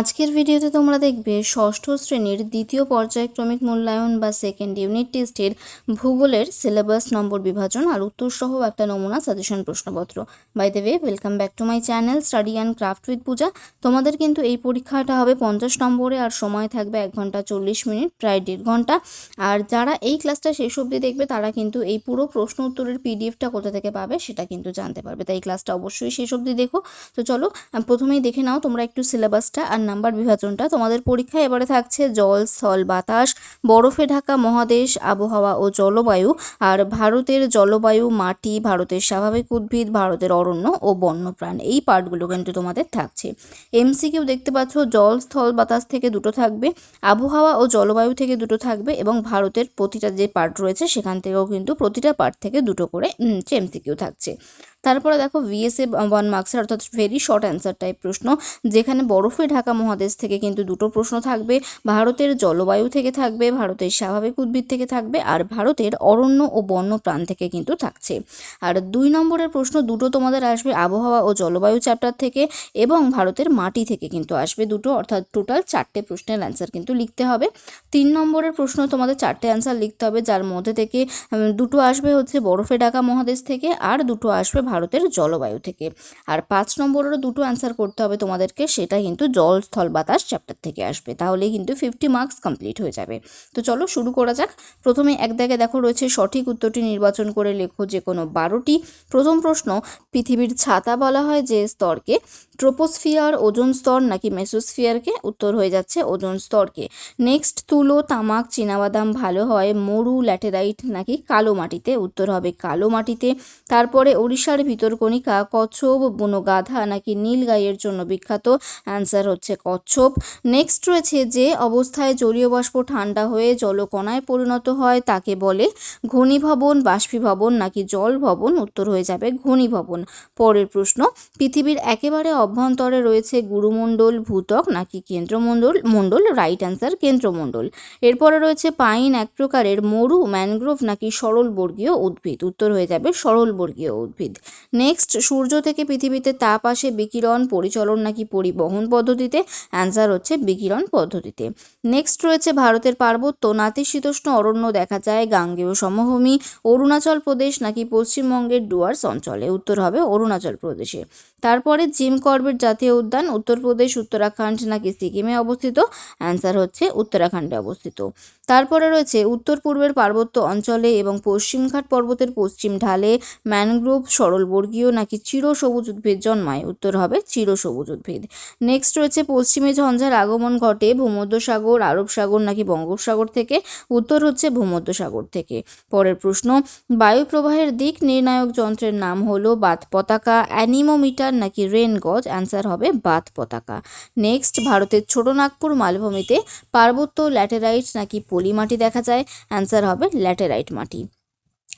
আজকের ভিডিওতে তোমরা দেখবে ষষ্ঠ শ্রেণির দ্বিতীয় পর্যায়ক্রমিক মূল্যায়ন বা সেকেন্ড ইউনিট টেস্টের ভূগোলের সিলেবাস নম্বর বিভাজন আর উত্তর সহ একটা নমুনা সাজেশন প্রশ্নপত্র। By the way welcome back to my channel study and craft with Puja তোমাদের কিন্তু এই পরীক্ষাটা হবে পঞ্চাশ নম্বরে আর সময় থাকবে এক ঘণ্টা চল্লিশ মিনিট, প্রায় দেড় ঘণ্টা। আর যারা এই ক্লাসটা শেষ অবধি দেখবে, তারা কিন্তু এই পুরো প্রশ্ন উত্তরের পিডিএফটা কোথা থেকে পাবে সেটা কিন্তু জানতে পারবে। তাই ক্লাসটা অবশ্যই শেষ অবধি দেখো। তো চলো প্রথমেই দেখে নাও তোমরা একটু সিলেবাসটা আর নাম্বার বিভাজনটা তোমাদের পরীক্ষায় এবারে থাকছে জল, স্থল, বাতাস, বরফে ঢাকা মহাদেশ, আবহাওয়া ও জলবায়ু। আর ভারতের জলবায়ু, মাটি, ভারতের স্বাভাবিক উদ্ভিদ, ভারতের অরণ্য ও বন্যপ্রাণ, এই পার্টগুলো কিন্তু তোমাদের থাকছে। এমসিকিউ দেখতে পাচ্ছ, জল, স্থল, বাতাস থেকে দুটো থাকবে, আবহাওয়া ও জলবায়ু থেকে দুটো থাকবে এবং ভারতের প্রতিটা যে পার্ট রয়েছে সেখান থেকেও কিন্তু প্রতিটা পার্ট থেকে দুটো করে এমসিকিউ থাকছে। তারপরে দেখো ভিএসএ ওয়ান মার্কসের অর্থাৎ ভেরি শর্ট অ্যান্সার টাইপ প্রশ্ন, যেখানে বরফে ঢাকা মহাদেশ থেকে কিন্তু দুটো প্রশ্ন থাকবে, ভারতের জলবায়ু থেকে থাকবে, ভারতের স্বাভাবিক উদ্ভিদ থেকে থাকবে, আর ভারতের অরণ্য ও বন্য প্রাণ থেকে কিন্তু থাকছে। আর দুই নম্বরের প্রশ্ন দুটো তোমাদের আসবে আবহাওয়া ও জলবায়ু চ্যাপ্টার থেকে, এবং ভারতের মাটি থেকে কিন্তু আসবে দুটো, অর্থাৎ টোটাল চারটে প্রশ্নের অ্যান্সার কিন্তু লিখতে হবে। তিন নম্বরের প্রশ্ন তোমাদের চারটে অ্যান্সার লিখতে হবে, যার মধ্যে থেকে দুটো আসবে হচ্ছে বরফে ঢাকা মহাদেশ থেকে, আর দুটো আসবে ভারতের জলবায়ু থেকে। আর পাঁচ নম্বরেরও দুটো অ্যান্সার করতে হবে তোমাদেরকে, সেটা কিন্তু জল, স্থল, বাতাস চ্যাপ্টার থেকে আসবে। তাহলেই কিন্তু ফিফটি মার্কস কমপ্লিট হয়ে যাবে। তো চলো শুরু করা যাক। প্রথমে এক দাগে দেখো রয়েছে সঠিক উত্তরটি নির্বাচন করে লেখো যে কোনো বারোটি। প্রথম প্রশ্ন, পৃথিবীর ছাতা বলা হয় যে স্তরকে? ট্রোপোস্ফিয়ার ওজোন স্তর নাকি মেসোস্ফিয়ারকে? উত্তর হয়ে যাচ্ছে ওজোন স্তরকে। নেক্সট, তুলো, তামাক, চীনাবাদাম ভালো হয়, মরু, ল্যাটেরাইট নাকি কালো মাটিতে? উত্তর হবে কালো মাটিতে। তারপরে ওড়িশার ভিতরকণিকা কচ্ছপ বুনো গাধা নাকি নীল গাইয়ের জন্য বিখ্যাত? অ্যান্সার হচ্ছে কচ্ছপ। নেক্সট রয়েছে যে অবস্থায় জলীয় বাষ্প ঠান্ডা হয়ে জলকণায় পরিণত হয়, তাকে বলে ঘনীভবন, বাষ্পীভবন নাকি জল ভবন উত্তর হয়ে যাবে ঘনীভবন। পরের প্রশ্ন, পৃথিবীর একেবারে অভ্যন্তরে রয়েছে গুরুমণ্ডল ভূতক নাকি কেন্দ্রমণ্ডল? মণ্ডল, রাইট অ্যান্সার, কেন্দ্রমণ্ডল। এরপরে রয়েছে পাইন, এক প্রকারের মরু, ম্যানগ্রোভ নাকি সরলবর্গীয় উদ্ভিদ? উত্তর হয়ে যাবে সরলবর্গীয় উদ্ভিদ। নেক্সট সূর্য থেকে পৃথিবীতে তাপ আসে বিকিরণ পরিচলন নাকি পরিবহন পদ্ধতিতে? অ্যান্সার হচ্ছে বিকিরণ পদ্ধতিতে। নেক্সট রয়েছে ভারতের পার্বত্য নাতিশীতোষ্ণ অরণ্য দেখা যায় গাঙ্গেয় সমভূমি। অরুণাচল প্রদেশ নাকি পশ্চিমবঙ্গের ডুয়ার্স অঞ্চলে? উত্তর হবে অরুণাচল প্রদেশে। তারপরে জিম কর্বেট জাতীয় উদ্যান উত্তরপ্রদেশ উত্তরাখণ্ড নাকি সিকিমে অবস্থিত? অ্যান্সার হচ্ছে উত্তরাখণ্ডে অবস্থিত। তারপরে রয়েছে উত্তর পূর্বের পার্বত্য অঞ্চলে এবং পশ্চিমঘাট পর্বতের পশ্চিম ঢালে ম্যানগ্রোভ সরলবর্গীয় নাকি চিরসবুজ উদ্ভিদ জন্মায়? উত্তর হবে চিরসবুজ উদ্ভিদ। নেক্সট রয়েছে পশ্চিমে ঝঞ্ঝার আগমন ঘটে ভূমধ্যসাগর, আরব সাগর নাকি বঙ্গোপসাগর থেকে? উত্তর হচ্ছে ভূমধ্যসাগর থেকে। পরের প্রশ্ন বায়ু প্রবাহের দিক নির্ণায়ক যন্ত্রের নাম হলো বাত পতাকা, অ্যানিমোমিটার নাকি রেন গজ? অ্যান্সার হবে বাত পতাকা। নেক্সট ভারতের ছোটনাগপুর মালভূমিতে পার্বত্য ল্যাটেরাইট নাকি পলিমাটি দেখা যায়? অ্যান্সার হবে ল্যাটেরাইট মাটি।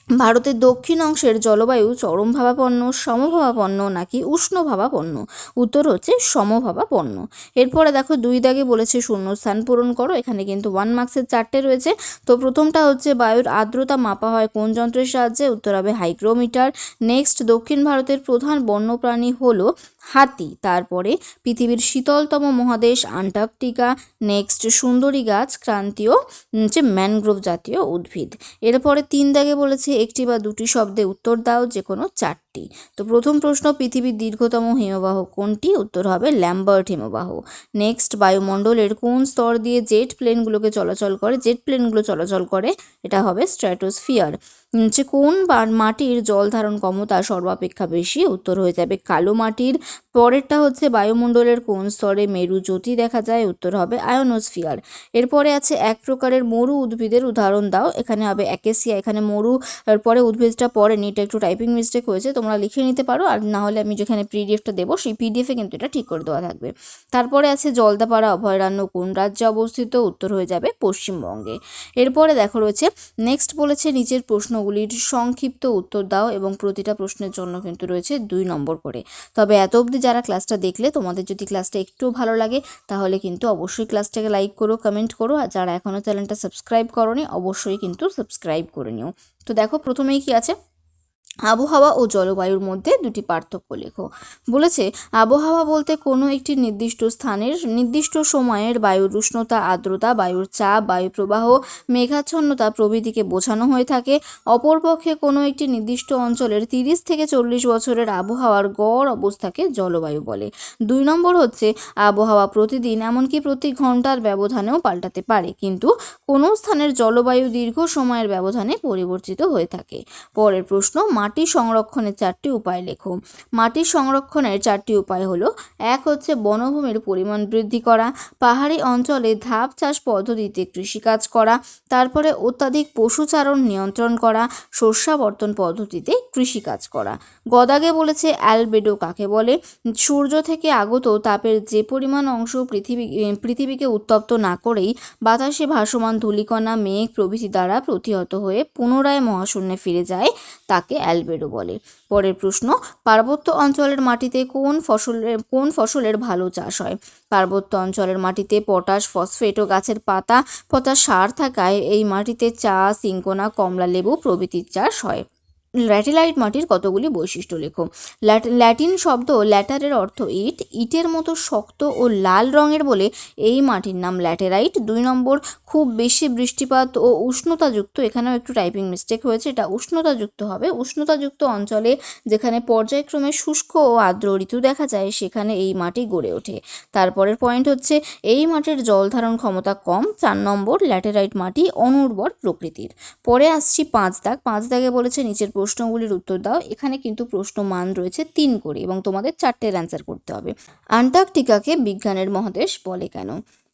ভারতের দক্ষিণ অংশের জলবায়ু চরমভাবাপন্ন, সমভাবাপন্ন নাকি উষ্ণভাবাপন্ন? উত্তর হচ্ছে সমভাবাপন্ন। এরপরে দেখো দুই দাগে বলেছে শূন্যস্থান পূরণ করো, এখানে কিন্তু ওয়ান মার্ক্সের চারটে রয়েছে। তো প্রথমটা হচ্ছে বায়ুর আর্দ্রতা মাপা হয় কোন যন্ত্রের সাহায্যে? উত্তর হবে হাইগ্রোমিটার। নেক্সট দক্ষিণ ভারতের প্রধান বন্যপ্রাণী হলো হাতি। তারপরে পৃথিবীর শীতলতম মহাদেশ আন্টার্কটিকা, নেক্সট সুন্দরী গাছ, ক্রান্তীয় হচ্ছে ম্যানগ্রোভ জাতীয় উদ্ভিদ। এরপরে তিন দাগে বলেছে, একটি বা দুটি শব্দে উত্তর দাও যে কোনো চারটি। তো প্রথম প্রশ্ন, পৃথিবীর দীর্ঘতম হিমবাহ কোনটি? উত্তর হবে ল্যাম্বার্ট হিমবাহ। নেক্সট, বায়ুমণ্ডলের কোন স্তর দিয়ে জেট প্লেনগুলোকে চলাচল করে? জেট প্লেনগুলো চলাচল করে, এটা হবে স্ট্র্যাটোসফিয়ার। যে কোন মাটির জল ধারণ ক্ষমতা সর্বাপেক্ষা বেশি? উত্তর হয়ে যাবে কালো মাটির পরেরটা হচ্ছে বায়ুমণ্ডলের কোন স্তরে মেরু জ্যোতি দেখা যায়, উত্তর হবে আয়োনোস্ফিয়ার। এরপরে আছে এক প্রকারের মরু উদ্ভিদের উদাহরণ দাও। এখানে হবে অ্যাকেসিয়া, এখানে মরু পরে উদ্ভিদটা পড়েনি, এটা একটু টাইপিং মিস্টেক হয়েছে, তোমরা লিখে নিতে পারো, আর না হলে আমি যেখানে পিডিএফটা দেবো, সেই পিডিএফে কিন্তু এটা ঠিক করে দেওয়া থাকবে। তারপরে আছে জলদাপাড়া অভয়ারণ্য, কোন রাজ্যে অবস্থিত? উত্তর হয়ে যাবে পশ্চিমবঙ্গে। এরপরে দেখো রয়েছে নেক্সট বলেছে নিচের প্রশ্নগুলির সংক্ষিপ্ত উত্তর দাও, এবং প্রতিটা প্রশ্নের জন্য কিন্তু রয়েছে দুই নম্বর করে। তবে এত অবধি যারা ক্লাসটা দেখলে তোমাদের যদি ক্লাসটা একটু ভালো লাগে, তাহলে কিন্তু অবশ্যই ক্লাসটাকে লাইক করো কমেন্ট করো, আর যারা এখনও চ্যানেলটা সাবস্ক্রাইব করো অবশ্যই কিন্তু সাবস্ক্রাইব করে নিও। তো দেখো, প্রথমেই কি আছে? আবহাওয়া ও জলবায়ুর মধ্যে দুটি পার্থক্য লেখো। বলেছে, আবহাওয়া বলতে কোনো একটি নির্দিষ্ট স্থানের নির্দিষ্ট সময়ের বায়ুর উষ্ণতা, আর্দ্রতা, বায়ুর চাপ, বায়ু প্রবাহ, মেঘাচ্ছন্নতা প্রভৃতিকে বোঝানো হয়ে থাকে। অপরপক্ষে কোনো একটি নির্দিষ্ট অঞ্চলের তিরিশ থেকে চল্লিশ বছরের আবহাওয়ার গড় অবস্থাকে জলবায়ু বলে। দুই নম্বর হচ্ছে, আবহাওয়া প্রতিদিন এমনকি প্রতি ঘণ্টার ব্যবধানেও পাল্টাতে পারে, কিন্তু কোনো স্থানের জলবায়ু দীর্ঘ সময়ের ব্যবধানে পরিবর্তিত হয়ে থাকে। পরের প্রশ্ন মাটি সংরক্ষণের চারটি উপায় লেখো। মাটি সংরক্ষণের চারটি উপায় হলো, এক হচ্ছে বনভূমির পরিমাণ বৃদ্ধি করা, পাহাড়ি অঞ্চলে ধাপ চাষ পদ্ধতিতে কৃষিকাজ করা, তারপরে অত্যাধিক পশুচারণ নিয়ন্ত্রণ করা, শস্যাবর্তন পদ্ধতিতে কৃষিকাজ করা। গদাগে বলেছে, অ্যালবেডো কাকে বলে? সূর্য থেকে আগত তাপের যে পরিমাণ অংশ পৃথিবী পৃথিবীকে উত্তপ্ত না করেই বাতাসে ভাসমান ধূলিকণা, মেঘ প্রভৃতি দ্বারা প্রতিহত হয়ে পুনরায় মহাশূন্যে ফিরে যায়, তাকে অ্যালবেডো বলে। পরের প্রশ্ন, পার্বত্য অঞ্চলের মাটিতে কোন ফসলের কোন ফসলের ভালো চাষ হয়? পার্বত্য অঞ্চলের মাটিতে পটাশ, ফসফেট ও গাছের পাতা পচা সার থাকায় এই মাটিতে চা, সিঙ্কোনা কমলা লেবু প্রভৃতির চাষ হয়। ল্যাটেলাইট মাটির কতগুলি বৈশিষ্ট্য লেখো? ল্যাটিন শব্দ ল্যাটারের অর্থ ইট। ইটের মতো শক্ত ও লাল রঙের বলে এই মাটির নাম ল্যাটেরাইট। দুই নম্বর, খুব বেশি বৃষ্টিপাত ও উষ্ণতাযুক্ত। এখানেও একটু টাইপিং মিস্টেক হয়েছে। এটা উষ্ণতাযুক্ত হবে। উষ্ণতাযুক্ত অঞ্চলে যেখানে পর্যায়ক্রমে শুষ্ক ও আর্দ্র ঋতু দেখা যায়, সেখানে এই মাটি গড়ে ওঠে। তারপরের পয়েন্ট হচ্ছে, এই মাটির জল ধারণ ক্ষমতা কম। চার নম্বর, ল্যাটেরাইট মাটি অনুর্বর প্রকৃতির। পরে আসছি পাঁচ দাগ। পাঁচ দাগে বলেছে, নিচের প্রশ্নগুলির উত্তর দাও। এখানে কিন্তু প্রশ্ন মান রয়েছে তিন করে এবং তোমাদের চারটের অ্যান্সার করতে হবে। আন্টার্কটিকাকে বিজ্ঞানের মহাদেশ বলে কেন?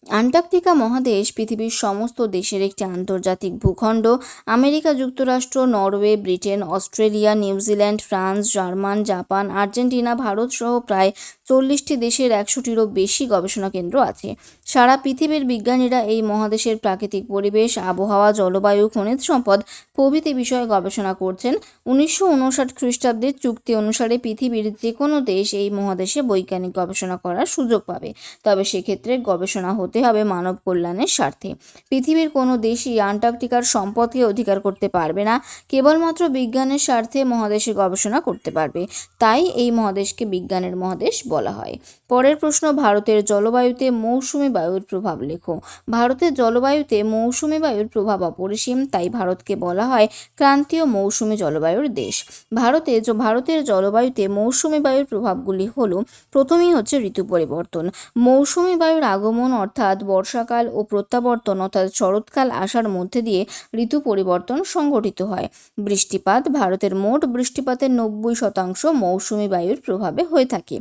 আন্টার্কটিকা মহাদেশ পৃথিবীর সমস্ত দেশের একটি আন্তর্জাতিক ভূখণ্ড, আমেরিকা, যুক্তরাষ্ট্র, Norway, Britain, Australia New Zealand France, German, Japan, Argentina, Bharat সহ প্রায় চল্লিশটি দেশের একশোটিরও বেশি গবেষণা কেন্দ্র আছে। সারা পৃথিবীর বিজ্ঞানীরা এই মহাদেশের প্রাকৃতিক পরিবেশ, আবহাওয়া, জলবায়ু, খনিজ সম্পদ প্রভৃতি বিষয়ে গবেষণা করছেন। উনিশশো উনষাট খ্রিস্টাব্দের চুক্তি অনুসারে পৃথিবীর যে কোনো দেশ এই মহাদেশে বৈজ্ঞানিক গবেষণা করার সুযোগ পাবে। তবে সেক্ষেত্রে গবেষণা হতে হবে মানব কল্যাণের স্বার্থে। পৃথিবীর কোনো দেশই আন্টার্কটিকার সম্পদকে অধিকার করতে পারবে না, কেবলমাত্র বিজ্ঞানের স্বার্থে মহাদেশে গবেষণা করতে পারবে। তাই এই মহাদেশকে বিজ্ঞানের মহাদেশ বলা হয়। পরের প্রশ্ন, ভারতের জলবায়ুতে মৌসুমি বায়ুর প্রভাব লেখো। ভারতের জলবায়ুতে মৌসুমি বায়ুর প্রভাব অপরিসীম, তাই ভারতকে বলা হয় ক্রান্তীয় মৌসুমি জলবায়ুর দেশ। ভারতে ভারতের জলবায়ুতে মৌসুমি বায়ুর প্রভাবগুলি হলো, প্রথমেই হচ্ছে ঋতু পরিবর্তন। মৌসুমি বায়ুর আগমন অর্থাৎ বর্ষাকাল ও প্রত্যাবর্তন অর্থাৎ শরৎকাল আসার মধ্যে দিয়ে ঋতু পরিবর্তন সংঘটিত হয়। বৃষ্টিপাত ভারতের মোট বৃষ্টিপাতের নব্বই শতাংশ মৌসুমি বায়ুর প্রভাবে হয়ে থাকে।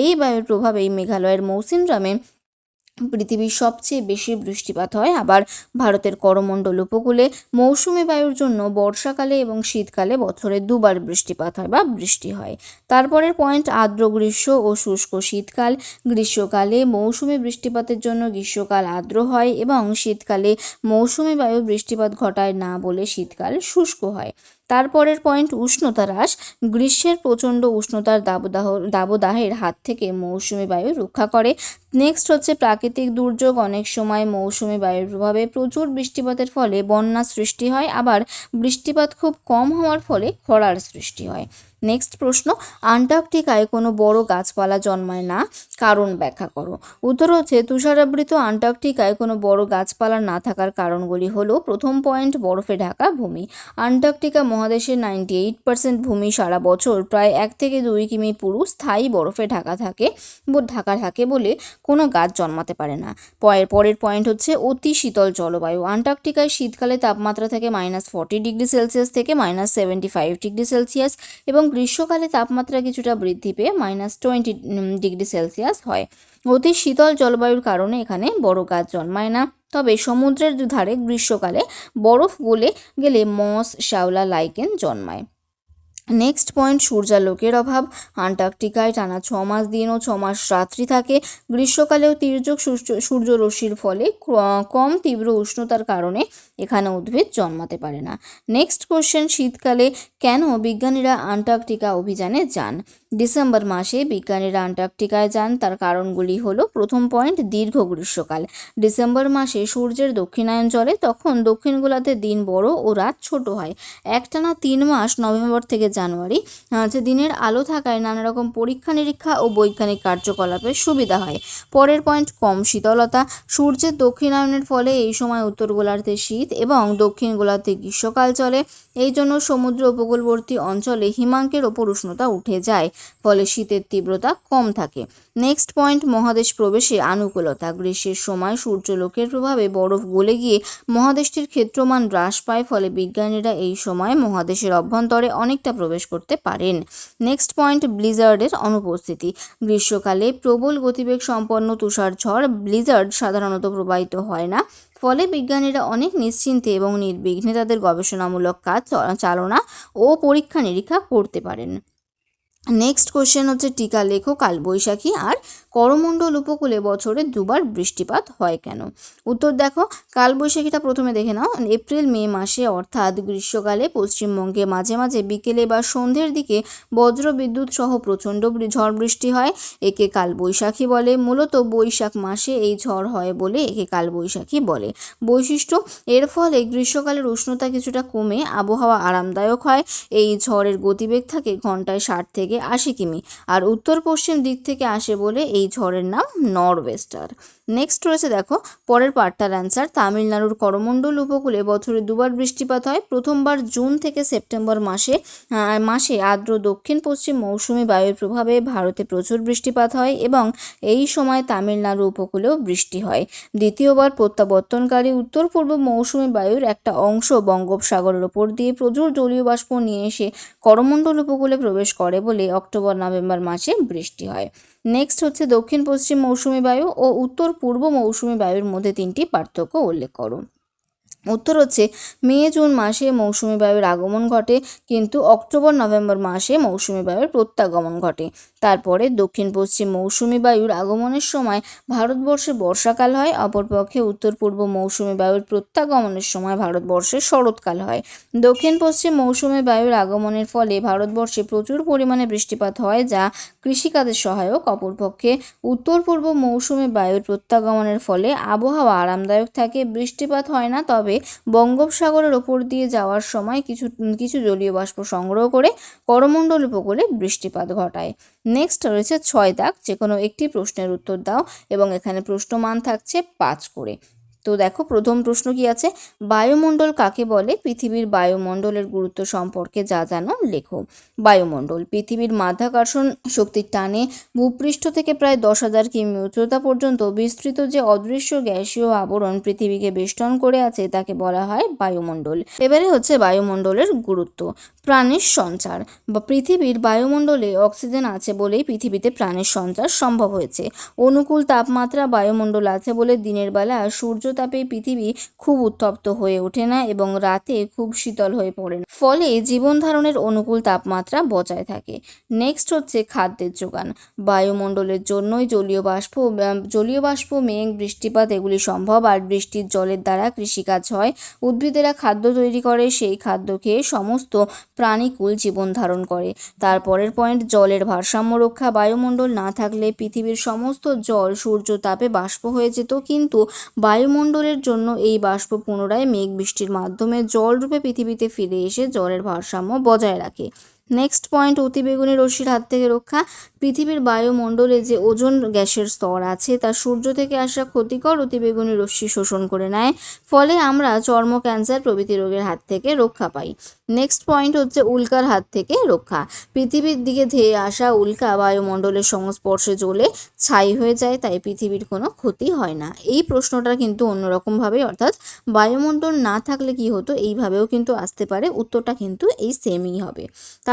এই বায়ুর প্রভাবেই মেঘালয়ের মৌসিনরামে পৃথিবীর সবচেয়ে বেশি বৃষ্টিপাত হয়। আবার ভারতের করমণ্ডল উপকূলে মৌসুমি বায়ুর জন্য বর্ষাকালে এবং শীতকালে বছরে দুবার বৃষ্টিপাত হয় বা বৃষ্টি হয়। তারপরের পয়েন্ট আর্দ্র গ্রীষ্ম ও শুষ্ক শীতকাল। গ্রীষ্মকালে মৌসুমি বৃষ্টিপাতের জন্য গ্রীষ্মকাল আর্দ্র হয় এবং শীতকালে মৌসুমি বায়ু বৃষ্টিপাত ঘটায় না বলে শীতকাল শুষ্ক হয়। তারপরের পয়েন্ট উষ্ণতা হ্রাস। গ্রীষ্মের প্রচণ্ড উষ্ণতার দাবদাহ, দাবদাহের হাত থেকে মৌসুমি বায়ু রক্ষা করে। নেক্সট হচ্ছে প্রাকৃতিক দুর্যোগ। অনেক সময় মৌসুমি বায়ুর প্রভাবে প্রচুর বৃষ্টিপাতের ফলে বন্যা সৃষ্টি হয়। আবার বৃষ্টিপাত খুব কম হওয়ার ফলে খরার সৃষ্টি হয়। নেক্সট প্রশ্ন, আন্টার্কটিকায় কোনো বড় গাছপালা জন্মায় না। কারণ ব্যাখ্যা করো। উত্তর হচ্ছে, তুষারাবৃত আন্টার্কটিকায় কোনো বড় গাছপালা না থাকার কারণগুলি হলো, প্রথম পয়েন্ট, বরফে ঢাকা ভূমি। আন্টার্কটিকা মহাদেশের নাইনটি এইট পার্সেন্ট ভূমি সারা বছর, প্রায় এক থেকে দুই কিমি পুরু, স্থায়ী বরফে ঢাকা থাকে ঢাকা থাকে বলে কোনো গাছ জন্মাতে পারে না। পরের পরের পয়েন্ট হচ্ছে, অতি শীতল জলবায়ু। আন্টার্কটিকায় শীতকালে তাপমাত্রা থাকে মাইনাস ফর্টি ডিগ্রি সেলসিয়াস থেকে minus seventy five degree Celsius এবং গ্রীষ্মকালে তাপমাত্রা কিছুটা বৃদ্ধি পেয়ে মাইনাস টোয়েন্টি ডিগ্রি সেলসিয়াস হয়। অতি শীতল জলবায়ুর কারণে এখানে বড় গাছ জন্মায় না। তবে সমুদ্রের ধারে গ্রীষ্মকালে বরফ গলে গেলে মস, শ্যাওলা লাইকেন জন্মায়। নেক্সট পয়েন্ট সূর্যালোকের অভাব। আন্টার্কটিকায় টানা ছ মাস দিন ও ছ মাস রাত্রি থাকে। গ্রীষ্মকালেও তির্যক সূর্য- সূর্যরশ্মির ফলে কম তীব্র উষ্ণতার কারণে এখানে উদ্ভিদ জন্মাতে পারে না। নেক্সট কোশ্চেন শীতকালে কেন বিজ্ঞানীরা আন্টার্কটিকা অভিযানে যান? ডিসেম্বর মাসে বিজ্ঞানীরা আন্টার্কটিকায় যান, তার কারণগুলি হলো, প্রথম পয়েন্ট দীর্ঘ গ্রীষ্মকাল। ডিসেম্বর মাসে সূর্যের দক্ষিণায়ন চলে, তখন দক্ষিণ গোলার্ধে দিন বড় ও রাত ছোট হয়। একটানা তিন মাস, নভেম্বর থেকে জানুয়ারি যে দিনের আলো থাকায় নানা রকম পরীক্ষা নিরীক্ষা ও বৈজ্ঞানিক কার্যকলাপের সুবিধা হয়। পরের পয়েন্ট কম শীতলতা। সূর্যের দক্ষিণায়নের ফলে এই সময় উত্তর গোলার্ধে শীত এবং দক্ষিণ গোলার্ধে গ্রীষ্মকাল চলে, এই জন্য সমুদ্র উপকূলবর্তী অঞ্চলে হিমাঙ্কের ওপর উষ্ণতা উঠে যায়, ফলে শীতের তীব্রতা কম থাকে। নেক্সট পয়েন্ট, মহাদেশ প্রবেশে আনুকূলতা। গ্রীষ্মের সময় সূর্যলোকের প্রভাবে বরফ গলে গিয়ে মহাদেশটির ক্ষেত্রমান হ্রাস পায়, ফলে বিজ্ঞানীরা এই সময় মহাদেশের অভ্যন্তরে অনেকটা প্রবেশ করতে পারেন। নেক্সট পয়েন্ট, ব্লিজার্ডের অনুপস্থিতি। গ্রীষ্মকালে প্রবল গতিবেগ সম্পন্ন তুষার ঝড় ব্লিজার্ড সাধারণত প্রবাহিত হয় না। ফলে বিজ্ঞানীরা অনেক নিশ্চিন্তে এবং নির্বিঘ্নে তাদের গবেষণামূলক কাজ চালনা ও পরীক্ষা নিরীক্ষা করতে পারেন। নেক্সট কোশ্চেন হচ্ছে টিকা লেখো কালবৈশাখী আর করমণ্ডল উপকূলে বছরে দুবার বৃষ্টিপাত হয় কেন? উত্তর দেখো, কালবৈশাখীটা প্রথমে দেখে নাও। এপ্রিল, মে মাসে অর্থাৎ গ্রীষ্মকালে পশ্চিমবঙ্গে মাঝে মাঝে বিকেলে বা সন্ধ্যের দিকে বজ্র বিদ্যুৎ সহ প্রচণ্ড ঝড় বৃষ্টি হয়। একে কালবৈশাখী বলে। মূলত বৈশাখ মাসে এই ঝড় হয় বলে একে কালবৈশাখী বলে। বৈশিষ্ট্য, এর ফলে গ্রীষ্মকালের উষ্ণতা কিছুটা কমে, আবহাওয়া আরামদায়ক হয়। এই ঝড়ের গতিবেগ থাকে ঘন্টায় ষাট থেকে আশি কিমি। আর উত্তর পশ্চিম দিক থেকে আসে বলে এই ঝড়ের নাম নরওয়েস্টার। নেক্সট রয়েছে দেখো, পরের পার্টটার অ্যান্সার তামিলনাড়ুর করমণ্ডল উপকূলে বছরে দুবার বৃষ্টিপাত হয়। প্রথমবার জুন থেকে সেপ্টেম্বর মাসে মাসে আর্দ্র দক্ষিণ পশ্চিম মৌসুমি বায়ুর প্রভাবে ভারতে প্রচুর বৃষ্টিপাত হয় এবং এই সময় তামিলনাড়ু উপকূলেও বৃষ্টি হয়। দ্বিতীয়বার প্রত্যাবর্তনকারী উত্তর পূর্ব মৌসুমি বায়ুর একটা অংশ বঙ্গোপসাগরের ওপর দিয়ে প্রচুর জলীয় বাষ্প নিয়ে এসে করমণ্ডল উপকূলে প্রবেশ করে বলে অক্টোবর নভেম্বর মাসে বৃষ্টি হয়। নেক্সট হচ্ছে দক্ষিণ পশ্চিম মৌসুমি বায়ু ও উত্তর পূর্ব মৌসুমি বায়ুর মধ্যে তিনটি পার্থক্য উল্লেখ করো উত্তর হচ্ছে, মে, জুন মাসে মৌসুমি বায়ুর আগমন ঘটে, কিন্তু অক্টোবর, নভেম্বর মাসে মৌসুমি বায়ুর প্রত্যাগমন ঘটে। তারপরে দক্ষিণ পশ্চিম মৌসুমি বায়ুর আগমনের সময় ভারতবর্ষে বর্ষাকাল হয়, অপরপক্ষে উত্তর পূর্ব মৌসুমি বায়ুর প্রত্যাগমনের সময় ভারতবর্ষে শরৎকাল হয়। দক্ষিণ পশ্চিম মৌসুমি বায়ুর আগমনের ফলে ভারতবর্ষে প্রচুর পরিমাণে বৃষ্টিপাত হয়, যা কৃষিকাজের সহায়ক, অপরপক্ষে উত্তর পূর্ব মৌসুমি বায়ুর প্রত্যাগমনের ফলে আবহাওয়া আরামদায়ক থাকে, বৃষ্টিপাত হয় না, তবে বঙ্গোপসাগরের ওপর দিয়ে যাওয়ার সময় কিছু কিছু জলীয় বাষ্প সংগ্রহ করে করমণ্ডল উপকূলে বৃষ্টিপাত ঘটায়। নেক্সট রয়েছে ছয় দাগ যে কোনো একটি প্রশ্নের উত্তর দাও এবং এখানে প্রশ্নমান থাকছে পাঁচ করে। তো দেখো প্রথম প্রশ্ন কি আছে? বায়ুমণ্ডল কাকে বলে? পৃথিবীর বায়ুমণ্ডলের গুরুত্ব সম্পর্কে যা জানো লেখো। বায়ুমণ্ডল পৃথিবীর মাধ্যাকর্ষণ শক্তির টানে ভূপৃষ্ঠ থেকে প্রায় দশ হাজার কিমি উচ্চতা পর্যন্ত বিস্তৃত যে অদৃশ্য গ্যাসীয় আবরণ পৃথিবীকে বেষ্টন করে আছে তাকে বলা হয় বায়ুমণ্ডল। এবারে হচ্ছে বায়ুমণ্ডলের গুরুত্ব। প্রাণীর সঞ্চার। বা পৃথিবীর বায়ুমণ্ডলে অক্সিজেন আছে বলেই পৃথিবীতে প্রাণের সঞ্চার সম্ভব হয়েছে। অনুকূল তাপমাত্রা বায়ুমণ্ডল আছে বলে দিনের বেলা সূর্যতাপে পৃথিবী খুব উত্তপ্ত হয়ে ওঠে না এবং রাতে খুব শীতল হয়ে পড়ে না। ফলে জীবন ধারণের অনুকূল তাপমাত্রা বজায় থাকে। নেক্সট হচ্ছে খাদ্যের যোগান। বায়ুমণ্ডলের জন্যই জলীয় বাষ্প জলীয় বাষ্প, মেঘ, বৃষ্টিপাত এগুলি সম্ভব। আর বৃষ্টির জলের দ্বারা কৃষিকাজ হয়। উদ্ভিদেরা খাদ্য তৈরি করে, সেই খাদ্য খেয়ে সমস্ত প্রাণীকুল জীবন ধারণ করে। তারপরের পয়েন্ট জলের ভারসাম্য রক্ষা। বায়ুমণ্ডল না থাকলে পৃথিবীর সমস্ত জল সূর্য তাপে বাষ্প হয়ে যেত। কিন্তু বায়ুমণ্ডলের জন্য এই বাষ্প পুনরায় মেঘ বৃষ্টির মাধ্যমে জলরূপে পৃথিবীতে ফিরে এসে জলের ভারসাম্য বজায় রাখে। নেক্সট পয়েন্ট অতি অতিবেগুনি রশ্মির হাত থেকে রক্ষা। পৃথিবীর বায়ুমণ্ডলে যে ওজন গ্যাসের স্তর আছে, তা সূর্য থেকে আসা ক্ষতিকর অতি অতিবেগুনি রশ্মি শোষণ করে নেয়। ফলে আমরা চর্ম ক্যান্সার প্রভৃতি রোগের হাত থেকে রক্ষা পাই। নেক্সট পয়েন্ট হচ্ছে উল্কার হাত থেকে রক্ষা। পৃথিবীর দিকে ধেয়ে আসা উল্কা বায়ুমণ্ডলের সংস্পর্শে জ্বলে ছাই হয়ে যায়, তাই পৃথিবীর কোনো ক্ষতি হয় না। এই প্রশ্নটা কিন্তু অন্যরকমভাবে, অর্থাৎ বায়ুমণ্ডল না থাকলে কি হতো, এইভাবেও কিন্তু আসতে পারে। উত্তরটা কিন্তু এই সেমই হবে।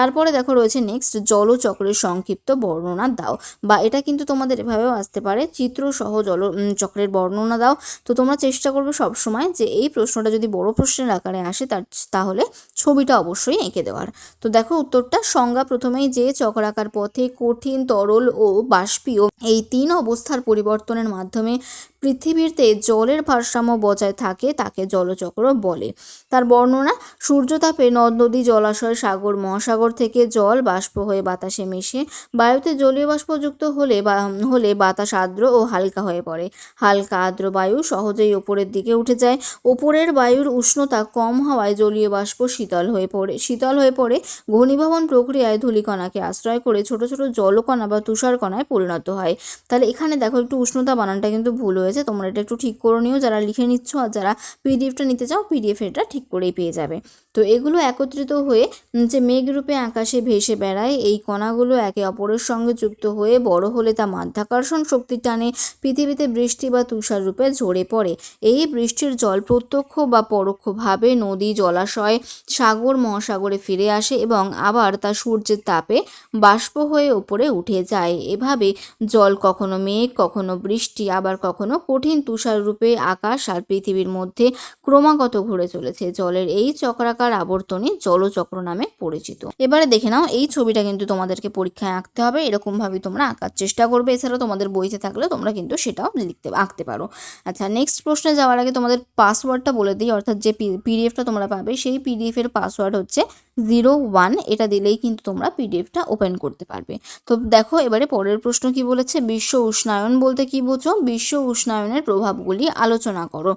তারপরে দেখো রয়েছে নেক্সট জলচক্রের সংক্ষিপ্ত বর্ণনা দাও। বা এটা কিন্তু তোমাদের এভাবেও আসতে পারে, চিত্র সহ জল চক্রের বর্ণনা দাও। তো তোমরা চেষ্টা করবে সবসময় যে এই প্রশ্নটা যদি বড় প্রশ্নের আকারে আসে তার তাহলে ছবিটা অবশ্যই এঁকে দেওয়ার। তো দেখো উত্তরটা, সংজ্ঞা প্রথমেই যে চক্রাকার পথে কঠিন, তরল ও বাষ্পীয় এই তিন অবস্থার পরিবর্তনের মাধ্যমে পৃথিবীতে জলের ভারসাম্য বজায় থাকে তাকে জলচক্র বলে। তার বর্ণনা, সূর্যতাপে নদ, নদী, জলাশয়, সাগর, মহাসাগর থেকে জল, বাষ্প হয়ে বাতাসে মিশে বায়ুতে জলীয় বাষ্পযুক্ত হলে বা, হলে বাতাস আর্দ্র ও হালকা হয়ে পড়ে। হালকা আর্দ্র বায়ু সহজেই ওপরের দিকে উঠে যায়। ওপরের বায়ুর উষ্ণতা কম হওয়ায় জলীয় বাষ্প শীতল হয়ে পড়ে, শীতল হয়ে পড়ে। ঘনীভবন প্রক্রিয়ায় ধূলিকণাকে আশ্রয় করে ছোট ছোট জলকণা বা তুষারকণায় পরিণত হয়। তাহলে এখানে দেখো একটু উষ্ণতা বানানটা কিন্তু ভুল হয়েছে তোমরা এটা একটু ঠিক করে নিও। যারা লিখে নিচ্ছ আর যারা পিডিএফটা নিতে চাও পিডিএফ এটা ঠিক করেই পেয়ে যাবে। তো এগুলো একত্রিত হয়ে যে মেঘরূপে আকাশে ভেসে বেড়ায়। এই কণাগুলো একে অপরের সঙ্গে যুক্ত হয়ে বড় হলে তা মাধ্যাকর্ষণ শক্তি টানে, পৃথিবীতে বৃষ্টি বা তুষার রূপে ঝরে পড়ে। এই বৃষ্টির জল প্রত্যক্ষ বা পরোক্ষভাবে নদী, জলাশয়, সাগর, মহাসাগরে ফিরে আসে এবং আবার তা সূর্যের তাপে বাষ্প হয়ে ওপরে উঠে যায়। এভাবে জল কখনো মেঘ, কখনো বৃষ্টি, আবার কখনো কঠিন তুষার রূপে আকাশ আর পৃথিবীর মধ্যে ক্রমাগত ঘুরে চলেছে। জলের এই চক্রাকার আবর্তনই জলচক্র নামে পরিচিত। এবারে দেখে নাও, এই ছবিটা কিন্তু তোমাদেরকে পরীক্ষায় আঁকতে হবে। এরকম ভাবে তোমরা আঁকার চেষ্টা করবে। এছাড়াও তোমাদের বইতে থাকলে তোমরা কিন্তু সেটাও লিখতে আঁকতে পারো। আচ্ছা নেক্সট প্রশ্নে যাওয়ার আগে তোমাদের পাসওয়ার্ডটা বলে দিই। অর্থাৎ যে পিডিএফটা তোমরা পাবে, সেই পিডিএফ এর পাসওয়ার্ড হচ্ছে জিরো ওয়ান এটা দিলেই কিন্তু তোমরা পিডিএফটা ওপেন করতে পারবে। তো দেখো, এবারে পরের প্রশ্ন কি বলেছে? বিশ্ব উষ্ণায়ন বলতে কি বোঝো? বিশ্ব উষ্ণায়নের প্রভাবগুলি আলোচনা করো।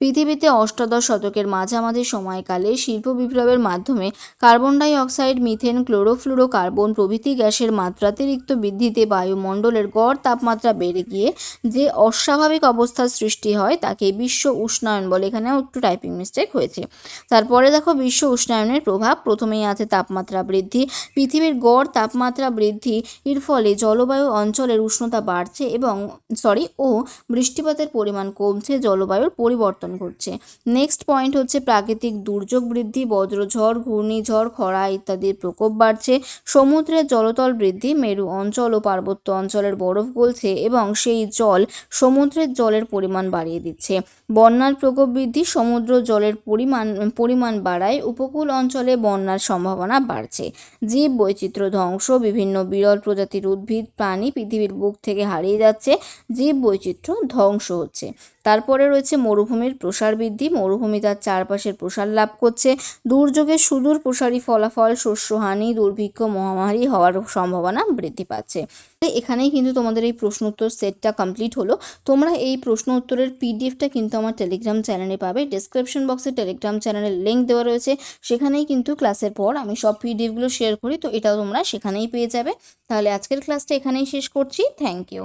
পৃথিবীতে অষ্টাদশ শতকের মাঝামাঝি সময়কালে শিল্প বিপ্লবের মাধ্যমে carbon dioxide, methane chlorofluorocarbon প্রভৃতি গ্যাসের মাত্রাতিরিক্ত বৃদ্ধিতে বায়ুমণ্ডলের গড় তাপমাত্রা বেড়ে গিয়ে যে অস্বাভাবিক অবস্থার সৃষ্টি হয় তাকে বিশ্ব উষ্ণায়ন বলে। এখানেও একটু টাইপিং মিস্টেক হয়েছে। তারপরে দেখো বিশ্ব উষ্ণায়নের প্রভাব। প্রথমেই আছে তাপমাত্রা বৃদ্ধি। পৃথিবীর গড় তাপমাত্রা বৃদ্ধি। এর ফলে জলবায়ু অঞ্চলের উষ্ণতা বাড়ছে এবং সরি ও বৃষ্টিপাতের পরিমাণ কমছে। জলবায়ুর পরিবর্তন ঘটছে নেক্সট পয়েন্ট হচ্ছে প্রাকৃতিক দুর্যোগ বৃদ্ধি, বজ্রঝড়, ঘূর্ণিঝড়, খরা ইত্যাদির প্রকোপ বাড়ছে। সমুদ্রের জলতল বৃদ্ধি, মেরু অঞ্চল ও পার্বত্য অঞ্চলের বরফ গলছে এবং সেই জল সমুদ্রের জলের পরিমাণ বাড়িয়ে দিচ্ছে। বন্যার প্রকোপ বৃদ্ধি, সমুদ্র জলের পরিমাণ পরিমাণ বাড়ায় উপকূল অঞ্চলে বন্যার সম্ভাবনা বাড়ছে। জীব বৈচিত্র্য ধ্বংস, বিভিন্ন বিরল প্রজাতির উদ্ভিদ, প্রাণী পৃথিবীর বুক থেকে হারিয়ে যাচ্ছে, জীব বৈচিত্র্য ধ্বংস হচ্ছে। তারপরে রয়েছে মরুভূমির প্রসার বৃদ্ধি। মরুভূমি তার চারপাশের প্রসার লাভ করছে। দুর্যোগের সুদূর প্রসারী ফলাফল, শস্যহানি, দুর্ভিক্ষ, মহামারী হওয়ার সম্ভাবনা বৃদ্ধি পাচ্ছে। এখানেই কিন্তু তোমাদের এই প্রশ্ন উত্তর সেটটা কমপ্লিট হলো। তোমরা এই প্রশ্ন উত্তরের পিডিএফটা কিন্তু আমার টেলিগ্রাম চ্যানেলে পাবে। ডিসক্রিপশন বক্সে টেলিগ্রাম চ্যানেলের লিঙ্ক দেওয়া রয়েছে। সেখানেই কিন্তু ক্লাসের পর আমি সব পিডিএফগুলো শেয়ার করি। তো এটাও তোমরা সেখানেই পেয়ে যাবে। তাহলে আজকের ক্লাসটা এখানেই শেষ করছি। Thank you